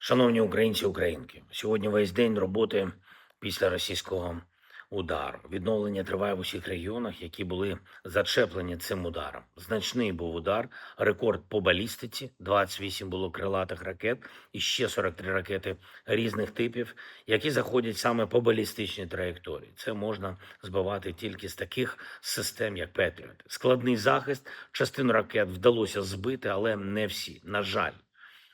Шановні українці, українки, сьогодні весь день роботи після російського удару. Відновлення триває в усіх регіонах, які були зачеплені цим ударом. Значний був удар, рекорд по балістиці. 28 було крилатих ракет і ще 43 ракети різних типів, які заходять саме по балістичній траєкторії. Це можна збивати тільки з таких систем, як Петріот. Складний захист, частину ракет вдалося збити, але не всі. На жаль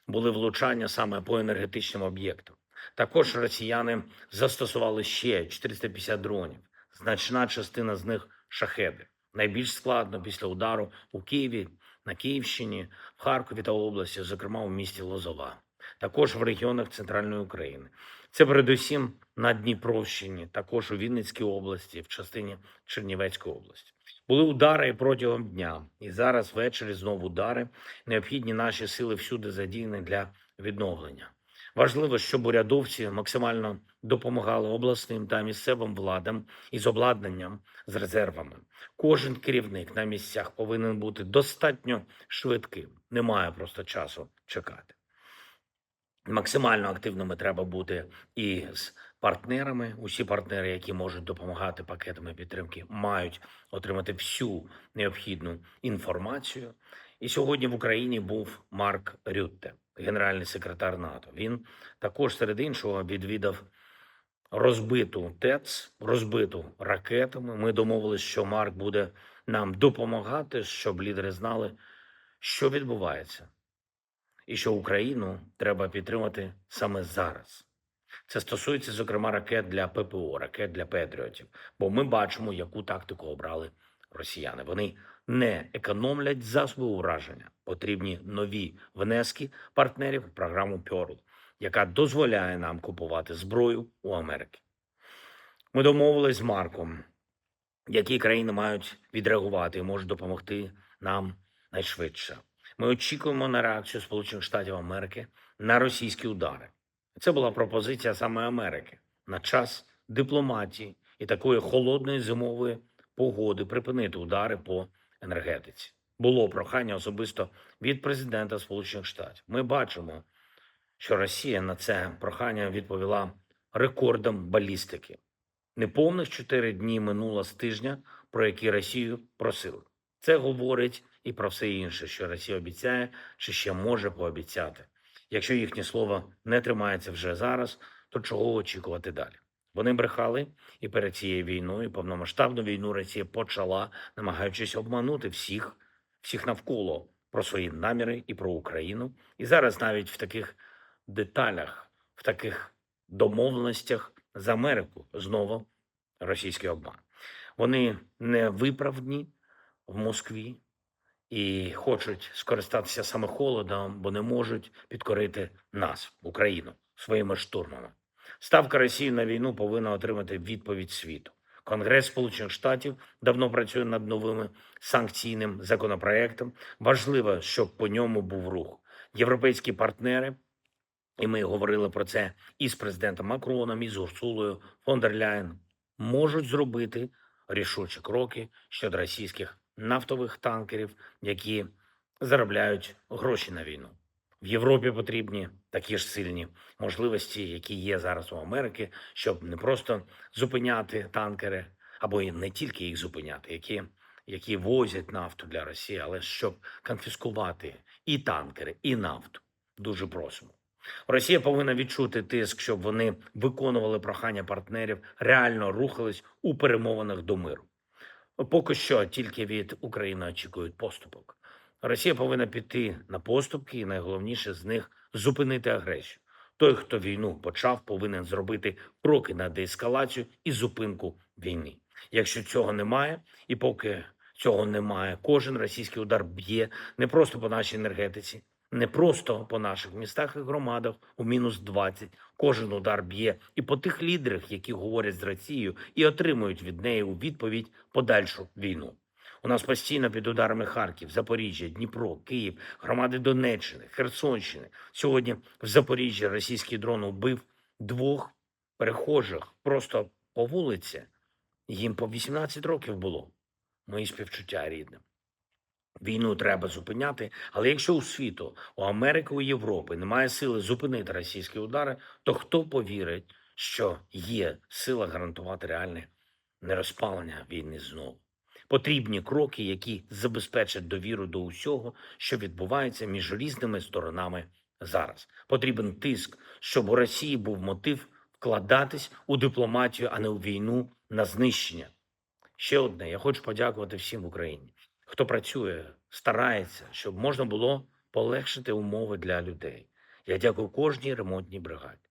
були влучання саме по енергетичним об'єктам. Також росіяни застосували ще 450 дронів. Значна частина з них шахеди. Найбільш складно після удару у Києві, на Київщині, в Харкові та області, зокрема у місті Лозова. Також в регіонах Центральної України. Це передусім на Дніпровщині, також у Вінницькій області, в частині Чернівецької області. Були удари протягом дня, і зараз ввечері знову удари. Необхідні наші сили всюди задіяні для відновлення. Важливо, щоб урядовці максимально допомагали обласним та місцевим владам із обладнанням, з резервами. Кожен керівник на місцях повинен бути достатньо швидким. Немає просто часу чекати. Максимально активними треба бути і з партнерами. Усі партнери, які можуть допомагати пакетами підтримки, мають отримати всю необхідну інформацію. І сьогодні в Україні був Марк Рютте, генеральний секретар НАТО. Він також серед іншого відвідав розбиту ТЕЦ, розбиту ракетами. Ми домовились, що Марк буде нам допомагати, щоб лідери знали, що відбувається, і що Україну треба підтримати саме зараз. Це стосується, зокрема, ракет для ППО, ракет для Петріотів. Бо ми бачимо, яку тактику обрали росіяни. Вони не економлять засоби ураження. Потрібні нові внески партнерів в програму Pearl, яка дозволяє нам купувати зброю у Америки. Ми домовились з Марком, які країни мають відреагувати і можуть допомогти нам найшвидше. Ми очікуємо на реакцію Сполучених Штатів Америки на російські удари. Це була пропозиція саме Америки на час дипломатії і такої холодної зимової погоди припинити удари по енергетиці. Було прохання особисто від президента Сполучених Штатів. Ми бачимо, що Росія на це прохання відповіла рекордом балістики. Неповних чотири дні минуло з тижня, про які Росію просили. Це говорить і про все інше, що Росія обіцяє чи ще може пообіцяти. Якщо їхнє слово не тримається вже зараз, то чого очікувати далі? Вони брехали і перед цією війною, повномасштабну війну Росія почала, намагаючись обманути всіх, всіх навколо про свої наміри і про Україну. І зараз навіть в таких деталях, в таких домовленостях з Америку знову російський обман. Вони не виправні в Москві і хочуть скористатися саме холодом, бо не можуть підкорити нас, Україну, своїми штурмами. Ставка Росії на війну повинна отримати відповідь світу. Конгрес Сполучених Штатів давно працює над новими санкційним законопроектом. Важливо, щоб по ньому був рух. Європейські партнери, і ми говорили про це і з президентом Макроном, і з Урсулою фон дер Ляєн, можуть зробити рішучі кроки щодо російських нафтових танкерів, які заробляють гроші на війну. В Європі потрібні такі ж сильні можливості, які є зараз у Америки, щоб не просто зупиняти танкери, або не тільки їх зупиняти, які, які возять нафту для Росії, але щоб конфіскувати і танкери, і нафту. Дуже просимо. Росія повинна відчути тиск, щоб вони виконували прохання партнерів, реально рухались у перемовинах до миру. Поки що тільки від України очікують поступок. Росія повинна піти на поступки, і найголовніше з них зупинити агресію. Той, хто війну почав, повинен зробити кроки на деескалацію і зупинку війни. Якщо цього немає, і поки цього немає, кожен російський удар б'є не просто по нашій енергетиці, не просто по наших містах і громадах у мінус 20. Кожен удар б'є і по тих лідерах, які говорять з Росією і отримують від неї у відповідь подальшу війну. У нас постійно під ударами Харків, Запоріжжя, Дніпро, Київ, громади Донеччини, Херсонщини. Сьогодні в Запоріжжі російський дрон убив двох перехожих просто по вулиці. Їм по 18 років було. Мої співчуття рідним. Війну треба зупиняти, але якщо у світу, у Америки, у Європи немає сили зупинити російські удари, то хто повірить, що є сила гарантувати реальне нерозпалення війни знову? Потрібні кроки, які забезпечать довіру до усього, що відбувається між різними сторонами зараз. Потрібен тиск, щоб у Росії був мотив вкладатись у дипломатію, а не у війну на знищення. Ще одне, я хочу подякувати всім в Україні, хто працює, старається, щоб можна було полегшити умови для людей. Я дякую кожній ремонтній бригаді,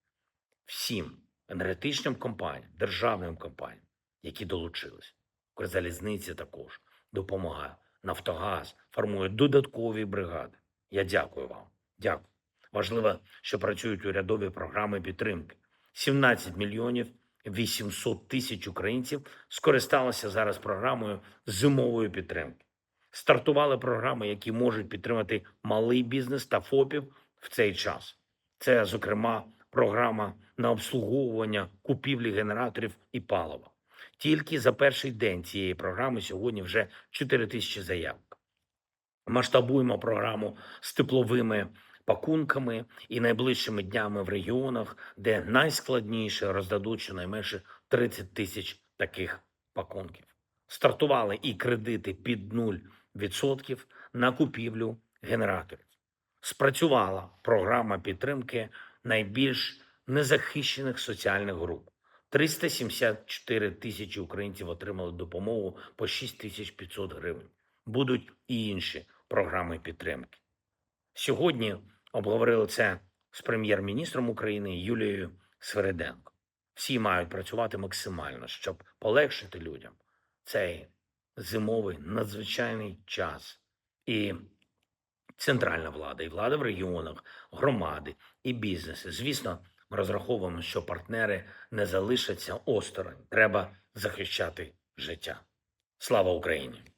всім енергетичним компаніям, державним компаніям, які долучились. Укрзалізниця також допомагає. Нафтогаз формує додаткові бригади. Я дякую вам. Дякую. Важливо, що працюють урядові програми підтримки. 17 мільйонів 800 тисяч українців скористалися зараз програмою зимової підтримки. Стартували програми, які можуть підтримати малий бізнес та ФОПів в цей час. Це, зокрема, програма на обслуговування купівлі генераторів і палива. Тільки за перший день цієї програми сьогодні вже 4 тисячі заявок. Масштабуємо програму з тепловими пакунками і найближчими днями в регіонах, де найскладніше роздадуть щонайменше 30 тисяч таких пакунків. Стартували і кредити під 0% на купівлю генераторів. Спрацювала програма підтримки найбільш незахищених соціальних груп. 374 тисячі українців отримали допомогу по 6500 гривень. Будуть і інші програми підтримки. Сьогодні обговорили це з прем'єр-міністром України Юлією Свереденко. Всі мають працювати максимально, щоб полегшити людям цей зимовий надзвичайний час. І центральна влада, і влада в регіонах, громади і бізнеси. Звісно, ми розраховуємо, що партнери не залишаться осторонь. Треба захищати життя. Слава Україні!